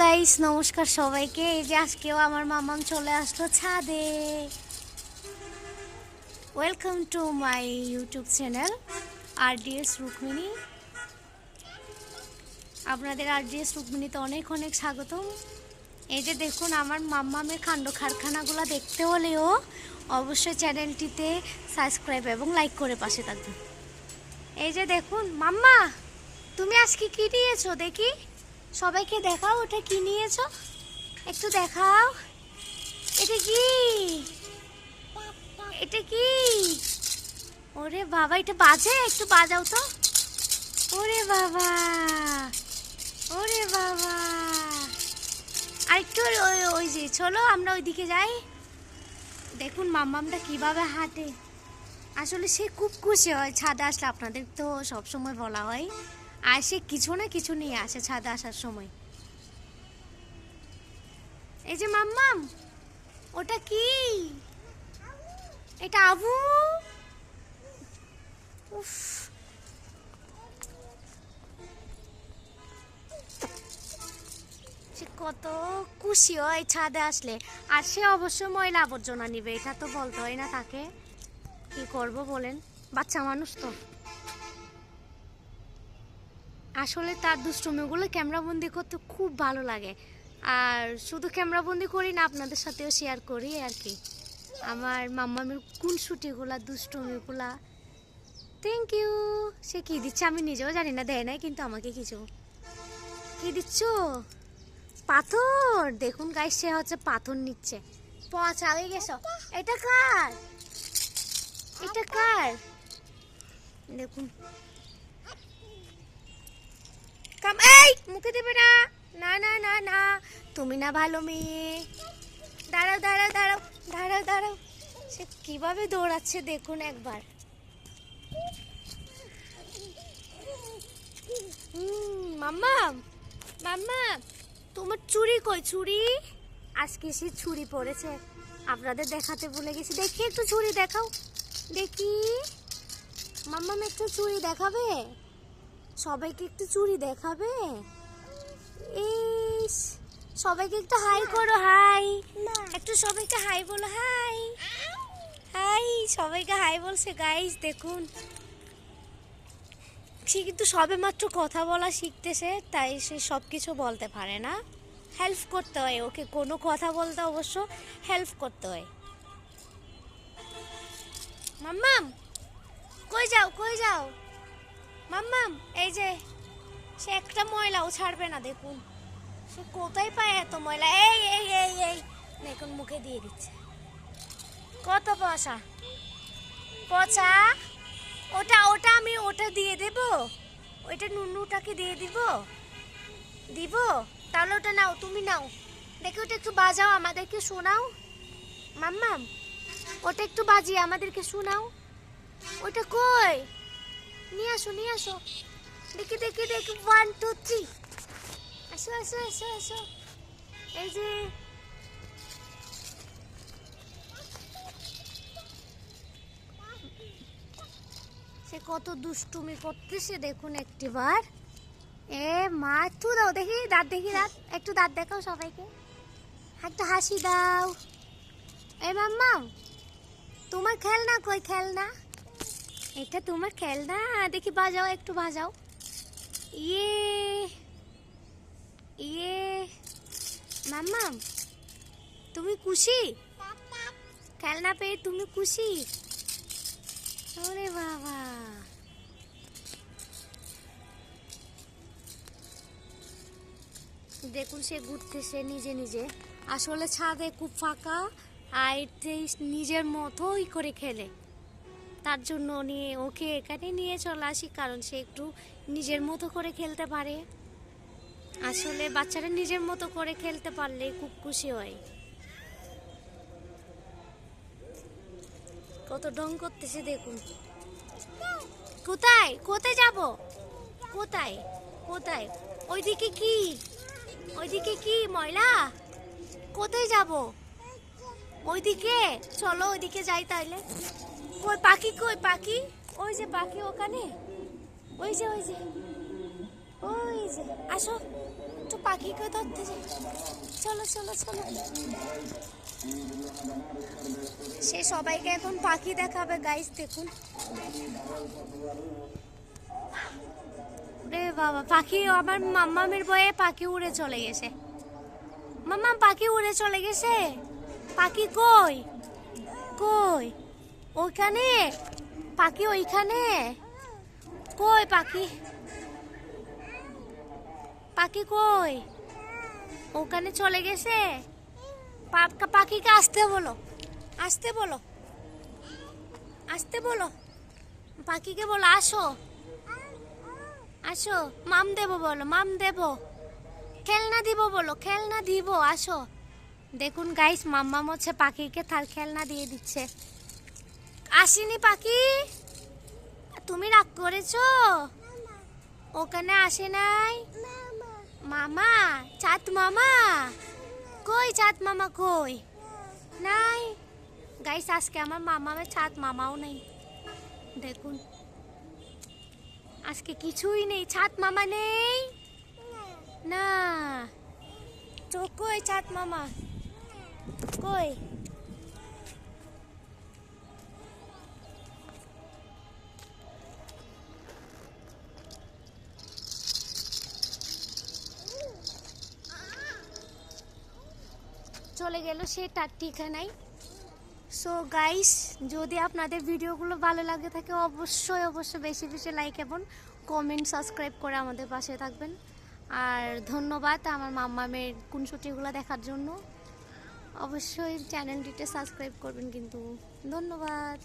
Guys নমস্কার সবাইকে। এই যে আজকেও আমার মামাম চলে আসলো ছাদে। Welcome to my YouTube channel R DS Rukmini আপনাদের আর ডিএস রুক্মিণীতে অনেক অনেক স্বাগতম। এই যে দেখুন, আমার মাম্মামের কাণ্ড কারখানাগুলো দেখতে হলেও অবশ্যই চ্যানেলটিতে সাবস্ক্রাইব এবং লাইক করে পাশে থাকবেন। এই যে দেখুন, মাম্মা, তুমি আজকে কী নিয়েছো দেখি? সবাইকে দেখাও, ওটা কি নিয়েছো? একটু দেখাও। এটা কি? এটা কি? ওরে বাবা, এটা বাজে? একটু বাজাও তো। ওরে বাবা ওরে বাবা। আর একটু ওই- ওই যে, চলো আমরা ওইদিকে যাই। দেখুন মাম্মামটা কীভাবে হাঁটে। আসলে সে খুব খুশি হয়, ছাদে আসলে আপনাদের তো সব সময় বলা হয়। আর সে কিছু না কিছু নিয়ে আসে ছাদে আসার সময়। এই যে মাম্মাম, ওটা কি? এটা আবু? উফ। কত খুশি হয় ছাদে আসলে। আর সে অবশ্যই ময়লা আবর্জনা নিবে, এটা তো বলতে হয় না তাকে। কি করব বলেন? বাচ্চা মানুষ তো। আসলে তার দুষ্টমিগুলো ক্যামেরাবন্দি করতে খুব ভালো লাগে। আর শুধু ক্যামেরাবন্দি করি না, আপনাদের সাথেও শেয়ার করি আর কি। আমার মাম্মামের কোন শুটিগুলা দুষ্টুমিগুলা। থ্যাংক ইউ সে কী দিচ্ছে আমি নিজেও জানি না, দেয় নাই কিন্তু আমাকে কিছু। কি দিচ্ছ? পাথর! দেখুন গাই সে হচ্ছে পাথর নিচ্ছে। পচা গেছো। এটা কার? এটা কার? দেখুন। মুখে দেবে না? না না না না। তুমি না ভালো মেয়ে। দাঁড়াও দাঁড়াও দাঁড়াও দাঁড়াও দাঁড়াও। সে কীভাবে দৌড়াচ্ছে দেখুন একবার। মাম্মা মাম্মা, তোমার চুড়ি কই? চুড়ি? আজকে সে চুড়ি পড়েছে আপনাদের দেখাতে ভুলে গেছি। দেখি একটু চুড়ি দেখাও। দেখি। মাম্মাম একটু চুড়ি দেখাবে? সবাইকে একটু চুড়ি দেখাবে? ইস সবাইকে একটু হাই করো হাই। একটু সবাইকে হাই বলো হাই। হাই সবাইকে হাই বলছে গাইস দেখুন। সে কিন্তু সবে মাত্র কথা বলা শিখতেছে তাই সে সব কিছু বলতে পারে না। হেল্প করতে হয় ওকে কোনো কথা বলতে অবশ্য হেল্প করতে হয়। মাম্মাম কই যাও কই যাও? মাম্মাম এই যে সে একটা ময়লাও ছাড়বে না, দেখুন। সে কোথায় পায় এত ময়লা? এই এই এই এই। দেখুন, মুখে দিয়ে দিচ্ছে। কত পয়সা পচা? ওটা ওটা আমি ওটা দিয়ে দেব। ওইটা নুনুটাকে দিয়ে দিব। দিব? তাহলে ওটা নাও, তুমি নাও। দেখি ওটা একটু বাজাও, আমাদেরকে শোনাও। মাম্মাম, ওটা একটু বাজিয়ে আমাদেরকে শোনাও। ওটা কই? নিয়ে আসো নিয়ে আসো। দেখি দেখি দেখি ওয়ান টু থ্রি আসো আসো আসো আসো। এই যে, সে কত দুষ্টুমি করতেছে, দেখুন একটিবার। এ, মা, একটু দাও দেখি, দাঁত দেখি, দাঁত। একটু দাঁত দেখাও সবাইকে। একটা হাসি দাও। এ, মাম্মা, তোমার খেলনা কই, খেলনা? এটা তোমার খেলনা? দেখি বাজাও, একটু বাজাও। ইয়ে ইয়ে মাম্মা তুমি খুশি? খেলনা পেয়ে তুমি খুশি? ওরে বাবা। দেখুন সে ঘুরতেছে নিজে নিজে। আসলে ছাদে খুব ফাঁকা, আর নিজের মতোই করে খেলে। তার জন্য নিয়ে ওকে এখানে নিয়ে চলে আসি, কারণ সে একটু নিজের মতো করে খেলতে পারে। আসলে বাচ্চারা নিজের মতো করে খেলতে পারলে খুব খুশি হয়। কত ঢং করতেছে দেখুন। কোথায়? কোথায় যাব? কোথায়? কোথায়? ওইদিকে কি? ওইদিকে কি ময়লা? কোথায় যাব? ওইদিকে? চলো ওইদিকে যাই তাহলে। কই, পাখি কই, পাখি? ওই যে পাখি ওখানে। ওই যে ওই যে। ওই যে, আসো। একটু পাখিকে ধরতে যাই। চলো চলো চলো। সে সবাইকে এখন পাখি দেখাবে গাইস দেখুন। রে বাবা, পাখি আমার মাম্মামের বয়ে পাখি উড়ে চলে গেছে। মাম্মা পাখি উড়ে চলে গেছে? পাখি কই? কই? ওইখানে? পাখি ওইখানে? কই পাখি? পাখি কই? ওখানে চলে গেছে? পাখিকে আসতে বলো। আসতে বলো। আসতে বলো। পাখিকে বলো, আসো। আসো। মাম দেবো বলো, মাম দেবো। খেলনা দিব বলো, খেলনা দিব, আসো। দেখুন গাইস মাম্মাম হচ্ছে পাখিকে তার খেলনা দিয়ে দিচ্ছে। আসেনি পাখি? তুমি রাগ করেছ? ওখানে আসে নাই? মামা, চাঁদ মামা? কই চাঁদ মামা কই? নাই? গাইস আজকে আমার মামামের চাঁদ মামাও নেই। দেখুন। আজকে কিছুই নেই। ছাদ মামা নেই? না। তো কই ছাদ মামা? কই? চলে গেল, সে তার ঠিকানাই সো গাইস যদি আপনাদের ভিডিওগুলো ভালো লাগে থাকে, অবশ্যই অবশ্যই বেশি বেশি লাইক এবং কমেন্ট সাবস্ক্রাইব করে আমাদের পাশে থাকবেন। আর ধন্যবাদ আমার মাম্মামের কুনসুটিগুলো দেখার জন্য। অবশ্যই চ্যানেলটিতে সাবস্ক্রাইব করবেন কিন্তু। ধন্যবাদ।